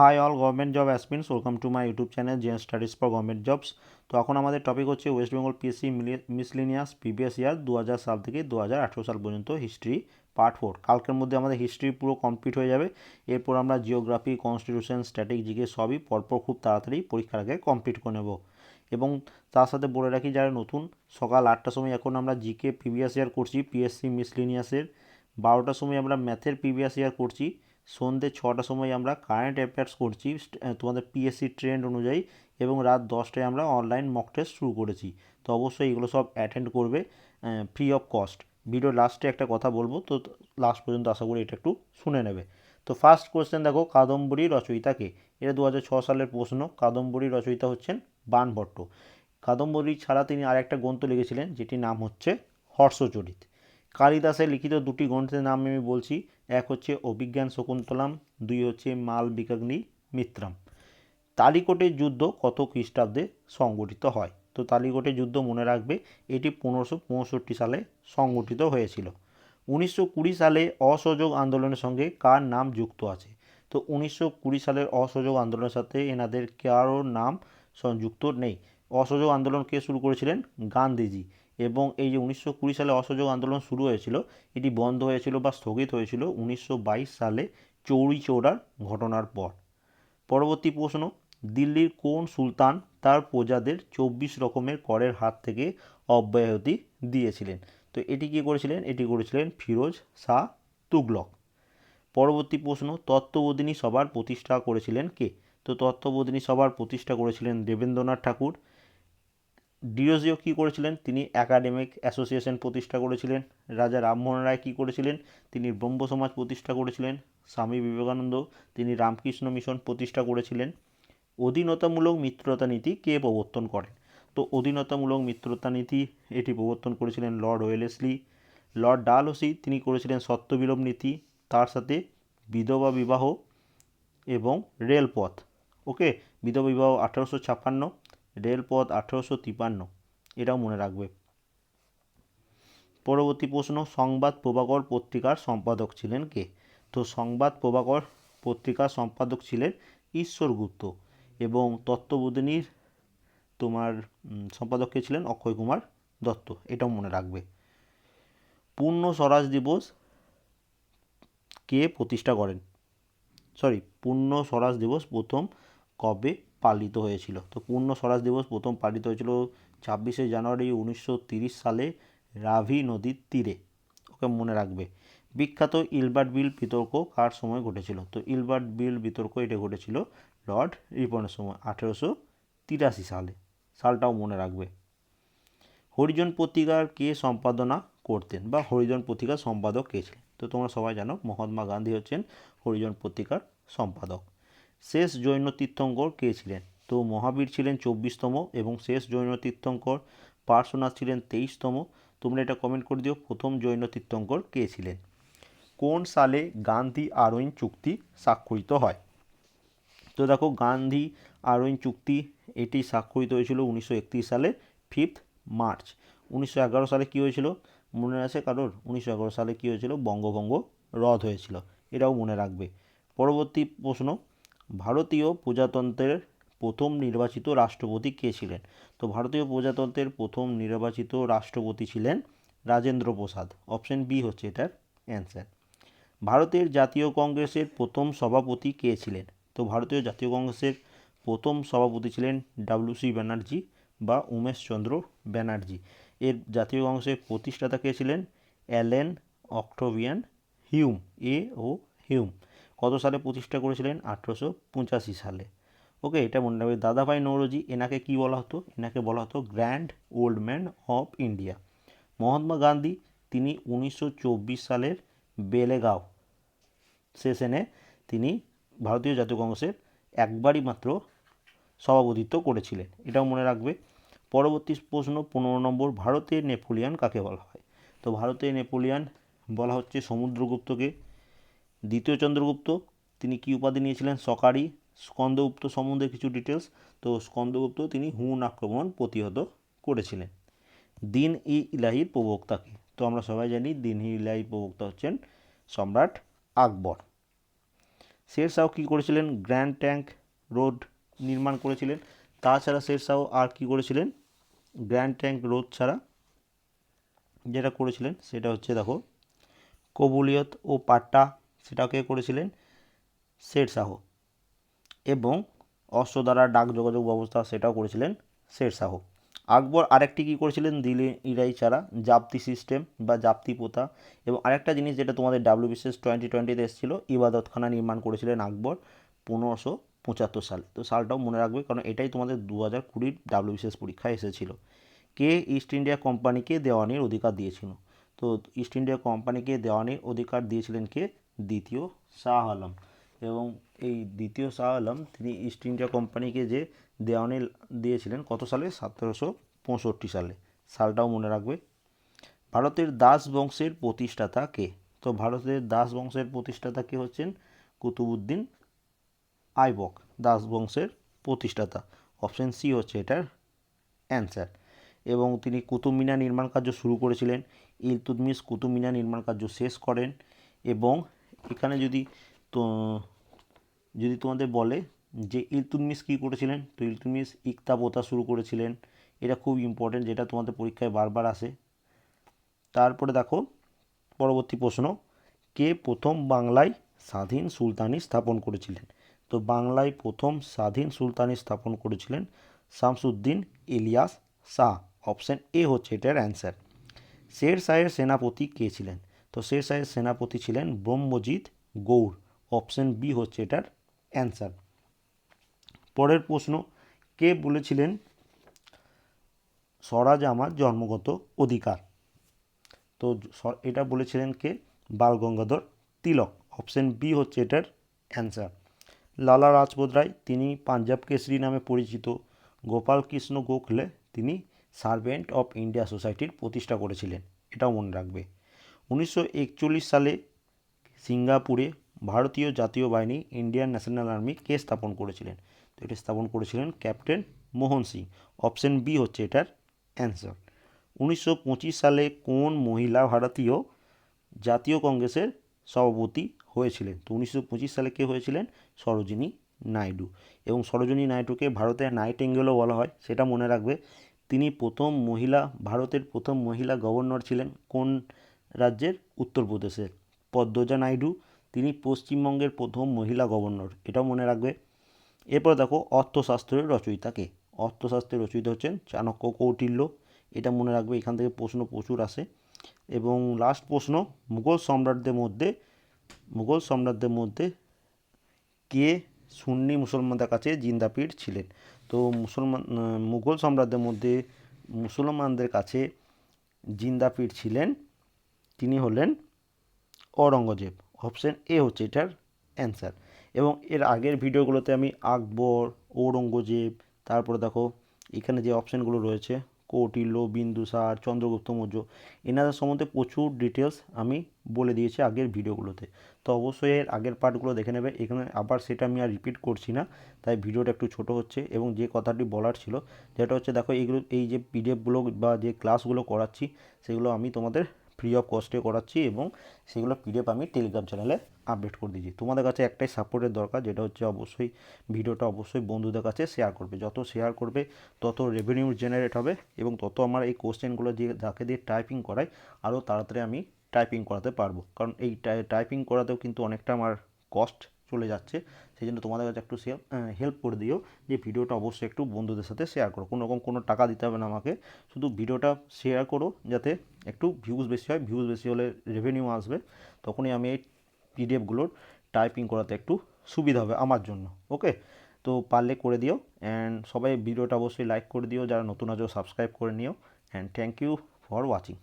Hi all government job aspirants welcome to my YouTube channel Gen Studies for government jobs তো এখন আমাদের topic হচ্ছে West Bengal PSC miscellaneous previous year দু হাজার সাল থেকে দু হাজার আঠেরো সাল পর্যন্ত হিস্ট্রি পার্ট ফোর কালকের মধ্যে আমাদের হিস্ট্রি পুরো কমপ্লিট হয়ে যাবে। এরপর আমরা জিওগ্রাফি কনস্টিটিউশন স্ট্যাটিক জিকে সবই পরপর খুব তাড়াতাড়ি পরীক্ষার আগে কমপ্লিট করে নেব। এবং তার সাথে বলে রাখি, যারা নতুন, সকাল আটটার সময় এখন আমরা জিকে প্রিভিয়াস ইয়ার করছি পিএসসি মিসলিনিয়াসের বারোটার সময় আমরা ম্যাথের প্রিভিয়াস ইয়ার করছি। সন্ধ্যে ছটার সময় আমরা কারেন্ট অ্যাফেয়ার্স করছি তোমাদের পিএসসি ট্রেন্ড অনুযায়ী এবং রাত দশটায় আমরা অনলাইন মক টেস্ট শুরু করেছি। তো অবশ্যই এগুলো সব অ্যাটেন্ড করবে ফ্রি অফ কস্ট ভিডিও লাস্টে একটা কথা বলব, তো লাস্ট পর্যন্ত আশা করি এটা একটু শুনে নেবে। তো ফার্স্ট কোয়েশ্চেন দেখো, কাদম্বরী রচয়িতাকে। এটা দু সালের প্রশ্ন, কাদম্বরী রচয়িতা হচ্ছেন বানভট্ট কাদম্বরী ছাড়া তিনি আরেকটা গ্রন্থ লিখেছিলেন, যেটির নাম হচ্ছে হর্ষচরিত। কালিদাসের লিখিত দুটি গ্রন্থের নাম আমি বলছি এক হচ্ছে অভিজ্ঞান শকুন্তলাম, দুই হচ্ছে মাল বিকাগ্নি মিত্রাম। তালিকোটের যুদ্ধ কত খ্রিস্টাব্দে সংগঠিত হয়? তো তালিকোটের যুদ্ধ মনে রাখবে, এটি পনেরোশো পঁয়ষট্টি সালে সংগঠিত হয়েছিল। উনিশশো কুড়ি সালে অসহযোগ আন্দোলনের সঙ্গে কার নাম যুক্ত আছে? তো উনিশশো কুড়ি সালের অসহযোগ আন্দোলনের সাথে এনাদের কারোর নাম সংযুক্ত নেই। অসহযোগ আন্দোলন কে শুরু করেছিলেন? গান্ধীজি। এবং এই যে উনিশশো কুড়ি সালে অসহযোগ আন্দোলন শুরু হয়েছিল, এটি বন্ধ হয়েছিল বা স্থগিত হয়েছিল উনিশশো বাইশ সালে চৌরি চৌড়ার ঘটনার পর। পরবর্তী প্রশ্ন, দিল্লির কোন সুলতান তার প্রজাদের চব্বিশ রকমের করের হাত থেকে অব্যাহতি দিয়েছিলেন? তো এটি কী করেছিলেন? এটি করেছিলেন ফিরোজ শাহ তুগলক। পরবর্তী প্রশ্ন, তত্ত্ববোধিনী সভার প্রতিষ্ঠা করেছিলেন কে? তো তত্ত্ববোধিনী সভার প্রতিষ্ঠা করেছিলেন দেবেন্দ্রনাথ ঠাকুর। ডিওজিও কী করেছিলেন? তিনি একাডেমিক অ্যাসোসিয়েশন প্রতিষ্ঠা করেছিলেন। রাজা রামমোহন রায় কী করেছিলেন? তিনি ব্রহ্ম সমাজ প্রতিষ্ঠা করেছিলেন। স্বামী বিবেকানন্দ, তিনি রামকৃষ্ণ মিশন প্রতিষ্ঠা করেছিলেন। অধীনতামূলক মিত্রতা নীতি কে প্রবর্তন করেন? তো অধীনতামূলক মিত্রতা নীতি এটি প্রবর্তন করেছিলেন লর্ড ওয়েলেসলি। লর্ড ডালহসি, তিনি করেছিলেন সত্যবিলোপ নীতি, তার সাথে বিধবা বিবাহ এবং রেলপথ। ওকে? বিধবা বিবাহ আঠারোশো ছাপ্পান্ন। রেলপথ আঠেরোশো তিপান্ন। এটাও মনে রাখবে। পরবর্তী প্রশ্ন, সংবাদ প্রভাকর পত্রিকার সম্পাদক ছিলেন কে? তো সংবাদ প্রভাকর পত্রিকার সম্পাদক ছিলেন ঈশ্বর গুপ্ত এবং তত্ত্ববোধিনীর তোমার সম্পাদক কে ছিলেন? অক্ষয় কুমার দত্ত। এটাও মনে রাখবে। পূর্ণ স্বরাজ দিবস কে প্রতিষ্ঠা করেন? সরি পূর্ণ স্বরাজ দিবস প্রথম কবে পালিত হয়েছিল। তো পূর্ণ স্বরাজ দিবস প্রথম পালিত হয়েছিল ছাব্বিশে জানুয়ারি উনিশশো সালে রাভি নদীর তীরে। ওকে মনে রাখবে। বিখ্যাত ইলবার্ট বিল বিতর্ক কার সময় ঘটেছিল? তো ইলবার্ট বিল বিতর্ক এটা ঘটেছিল লর্ড রিপনের সময় আঠেরোশো তিরাশি সালে। সালটাও মনে রাখবে। হরিজন পত্রিকার কে সম্পাদনা করতেন বা হরিজন পত্রিকার সম্পাদক কে ছিলেন? তো তোমরা সবাই জানো, মহাত্মা গান্ধী হচ্ছেন হরিজন পত্রিকার সম্পাদক। শেষ জৈন তীর্থঙ্কর কে ছিলেন? তো মহাবীর ছিলেন চব্বিশতম এবং শেষ জৈন তীর্থঙ্কর পার্শ্বনাথ ছিলেন তেইশতম। তোমরা এটা কমেন্ট করে দিও, প্রথম জৈন তীর্থঙ্কর কে ছিলেন? কোন সালে গান্ধী আরইন চুক্তি স্বাক্ষরিত হয়? তো দেখো, গান্ধী আরইন চুক্তি এটি স্বাক্ষরিত হয়েছিল উনিশশো একত্রিশ সালে, ফিফথ মার্চ। উনিশশো এগারো সালে কী হয়েছিল? মনে আছে কারোর? উনিশশো এগারো সালে কী হয়েছিল? বঙ্গভঙ্গ রদ হয়েছিল। এটাও মনে রাখবে। পরবর্তী প্রশ্ন ভারতীয় প্রজাতন্ত্রের প্রথম নির্বাচিত রাষ্ট্রপতি কে ছিলেন? তো ভারতীয় প্রজাতন্ত্রের প্রথম নির্বাচিত রাষ্ট্রপতি ছিলেন রাজেন্দ্র প্রসাদ। অপশন বি হচ্ছে এটার অ্যান্সার। ভারতের জাতীয় কংগ্রেসের প্রথম সভাপতি কে ছিলেন? তো ভারতীয় জাতীয় কংগ্রেসের প্রথম সভাপতি ছিলেন ডাব্লিউসি ব্যানার্জি বা উমেশচন্দ্র ব্যানার্জি। এর জাতীয় কংগ্রেসের প্রতিষ্ঠাতা কে ছিলেন? Allan Octavian Hume, A O Hume. কত সালে প্রতিষ্ঠা করেছিলেন? আঠেরোশো পঁচাশি সালে। ওকে, এটা মনে রাখবে। দাদাভাই নৌরোজি, এনাকে কি বলা হতো? এনাকে বলা হতো grand old man of India. Mahatma Gandhi, তিনি উনিশশো চব্বিশ সালের বেলেগাঁও সেশনে তিনি ভারতীয় জাতীয় কংগ্রেসের একবারই মাত্র সভাপতিত্ব করেছিলেন। এটাও মনে রাখবে। পরবর্তী প্রশ্ন, পনেরো নম্বর, ভারতের নেপোলিয়ান কাকে বলা হয়? তো ভারতের নেপোলিয়ান বলা হচ্ছে সমুদ্রগুপ্তকে। দ্বিতীয় চন্দ্রগুপ্ত, তিনি কী উপাধি নিয়েছিলেন? সকারি, স্কন্দগুপ্ত সম্বন্ধে কিছু ডিটেলস তো স্কন্দগুপ্ত, তিনি হুন আক্রমণ প্রতিহত করেছিলেন। দিন ই ইলাহির প্রবক্তাকে তো আমরা সবাই জানি দিন ই ইলাহির প্রবক্তা হচ্ছেন সম্রাট আকবর। শেরশাহ কী করেছিলেন? গ্র্যান্ড ট্যাঙ্ক রোড নির্মাণ করেছিলেন। তাছাড়া শেরশাহ আর কী করেছিলেন? গ্র্যান্ড ট্যাঙ্ক রোড ছাড়া যেটা করেছিলেন সেটা হচ্ছে, দেখো, কবুলিয়ত ও পাট্টা সেটাকে করেছিলেন? শেরশাহ এবং অস্ত্র দ্বারা ডাক যোগাযোগ ব্যবস্থা সেটাও করেছিলেন শেরশাহ আকবর আরেকটি কী করেছিলেন? দিলে ইরাই ছাড়া জাপ্তি সিস্টেম বা জাপ্তি প্রথা এবং আরেকটা জিনিস যেটা তোমাদের ডাব্লিউ বিশেষ টোয়েন্টি টোয়েন্টিতে এসেছিল, ইবাদতখানা নির্মাণ করেছিলেন আকবর পনেরোশো পঁচাত্তর সালে। তো সালটাও মনে রাখবে কারণ এটাই তোমাদের দু হাজার কুড়ির ডাব্লিউ বিশেষ পরীক্ষায় এসেছিল। কে ইস্ট ইন্ডিয়া কোম্পানিকে দেওয়ানির অধিকার দিয়েছিল? তো ইস্ট ইন্ডিয়া কোম্পানিকে দেওয়ানির অধিকার দিয়েছিলেন কে? দ্বিতীয় শাহ আলম এবং এই দ্বিতীয় শাহ আলম তিনি ইস্ট ইন্ডিয়া কোম্পানিকে যে দেওয়ানি দিয়েছিলেন, কত সালে? সতেরোশো পঁয়ষট্টি সালে। সালটাও মনে রাখবে। ভারতের দাস বংশের প্রতিষ্ঠাতা কে? তো ভারতের দাস বংশের প্রতিষ্ঠাতা কে হচ্ছেন কুতুবুদ্দিন আইবক, দাস বংশের প্রতিষ্ঠাতা। অপশন সি হচ্ছে এটার অ্যান্সার এবং তিনি কুতুব মিনার নির্মাণ কার্য শুরু করেছিলেন। ইলতুতমিশ কুতুব মিনার নির্মাণ কার্য শেষ করেন এবং এখানে যদি তো, যদি তোমাদের বলে যে ইলতুতমিশ কী করেছিলেন? তো ইলতুতমিশ ইকতা প্রথা শুরু করেছিলেন। এটা খুব ইম্পর্টেন্ট যেটা তোমাদের পরীক্ষায় বারবার আসে। তারপরে দেখো, পরবর্তী প্রশ্ন, কে প্রথম বাংলায় স্বাধীন সুলতানি স্থাপন করেছিলেন? তো বাংলায় প্রথম স্বাধীন সুলতানি স্থাপন করেছিলেন শামসুদ্দিন ইলিয়াস শাহ। অপশন এ হচ্ছে এটার অ্যান্সার শের শাহের সেনাপতি কে ছিলেন? তো শের শাহের সেনাপতি ছিলেন ব্রহ্মজিৎ গৌড়। অপশন বি হচ্ছে এটার অ্যান্সার পরের প্রশ্ন, কে বলেছিলেন স্বরাজ আমার জন্মগত অধিকার? তো এটা বলেছিলেন কে? বাল গঙ্গাধর তিলক। অপশন বি হচ্ছে এটার অ্যান্সার লালা রাজপত রায়, তিনি পাঞ্জাব কেসরি নামে পরিচিত। গোপাল কৃষ্ণ গোখলে, তিনি সার্ভেন্ট অফ ইন্ডিয়া সোসাইটির প্রতিষ্ঠা করেছিলেন। এটাও মনে রাখবে। উনিশশো একচল্লিশ সালে সিঙ্গাপুরে ভারতীয় জাতীয় বাহিনী ইন্ডিয়ান ন্যাশনাল আর্মি কে স্থাপন করেছিলেন? তো এটা স্থাপন করেছিলেন captain Mohan Singh. Option B হচ্ছে এটার অ্যান্সার। উনিশশো পঁচিশ সালে কোন মহিলা ভারতীয় জাতীয় কংগ্রেসের সভাপতি হয়েছিলেন? তো উনিশশো পঁচিশ সালে কে হয়েছিলেন? সরোজিনী নাইডু। এবং সরোজিনী নাইডুকে ভারতের নাইটেঙ্গেলও বলা হয়, সেটা মনে রাখবে। তিনি প্রথম মহিলা, ভারতের প্রথম মহিলা গভর্নর ছিলেন। কোন রাজ্যের উত্তরপ্রদেশের পদ্মজা নাইডু, তিনি পশ্চিমবঙ্গের প্রথম মহিলা গভর্নর, এটাও মনে রাখবে। এরপর দেখো, অর্থশাস্ত্রের রচয়িতা কে? অর্থশাস্ত্রের রচয়িতা হচ্ছেন চাণক্য কৌটিল্য, এটা মনে রাখবে, এখান থেকে প্রশ্ন প্রচুর আসে। এবং লাস্ট প্রশ্ন, মুঘল সম্রাটদের মধ্যে, মুঘল সম্রাটদের মধ্যে কে সুন্নি মুসলমানদের কাছে জিন্দাপীর ছিলেন? তো মুসলমান, মুঘল সম্রাটদের মধ্যে মুসলমানদের কাছে জিন্দাপীর ছিলেন তিনি হলেন ঔরঙ্গজেব। অপশান এ হচ্ছে এটার অ্যান্সার এবং এর আগের ভিডিওগুলোতে আমি আকবর, ঔরঙ্গজেব, তারপরে দেখো এখানে যে অপশানগুলো রয়েছে, কৌটিল্য, বিন্দুসার, চন্দ্রগুপ্ত মৌর্য, এনাদের সম্বন্ধে প্রচুর ডিটেলস আমি বলে দিয়েছি আগের ভিডিওগুলোতে। তো অবশ্যই এর আগের পার্টগুলো দেখে নেবে। এখানে আবার সেটা আমি আর রিপিট করছি না, তাই ভিডিওটা একটু ছোট হচ্ছে এবং যে কথাটি বলার ছিল, যেটা হচ্ছে দেখো এইগুলো এই যে পিডিএফগুলো বা যে ক্লাসগুলো করাচ্ছি, সেগুলো আমি তোমাদের ফ্রি অফ কস্টে করাচ্ছি এবং সেগুলো পিডিএফ আমি টেলিগ্রাম চ্যানেলে আপডেট করে দিয়েছি। তোমাদের কাছে একটাই সাপোর্টের দরকার, যেটা হচ্ছে অবশ্যই ভিডিওটা অবশ্যই বন্ধুদের কাছে শেয়ার করবে। যত শেয়ার করবে, তত রেভিনিউ জেনারেট হবে এবং তত আমার এই কোশ্চেনগুলো যে যাকে দিয়ে টাইপিং করাই আরও তাড়াতাড়ি আমি টাইপিং করাতে পারব। কারণ এই টাইপিং করাতেও কিন্তু অনেকটা আমার কস্ট চলে যাচ্ছে। সেই জন্য তোমাদের কাছে একটু হেল্প করে দিও যে ভিডিওটা অবশ্যই একটু বন্ধুদের সাথে শেয়ার করো। কোনো রকম কোনো টাকা দিতে হবে না আমাকে, শুধু ভিডিওটা শেয়ার করো যাতে একটু ভিউজ বেশি হয় ভিউজ বেশি হলে রেভিনিউ আসবে, তখনই আমি এই পিডিএফগুলোর টাইপিং করাতে একটু সুবিধা হবে আমার জন্য ওকে তো পারলে করে দিও অ্যান্ড সবাই ভিডিওটা অবশ্যই লাইক করে দিও, যারা নতুন আছো সাবস্ক্রাইব করে নিও and thank you for watching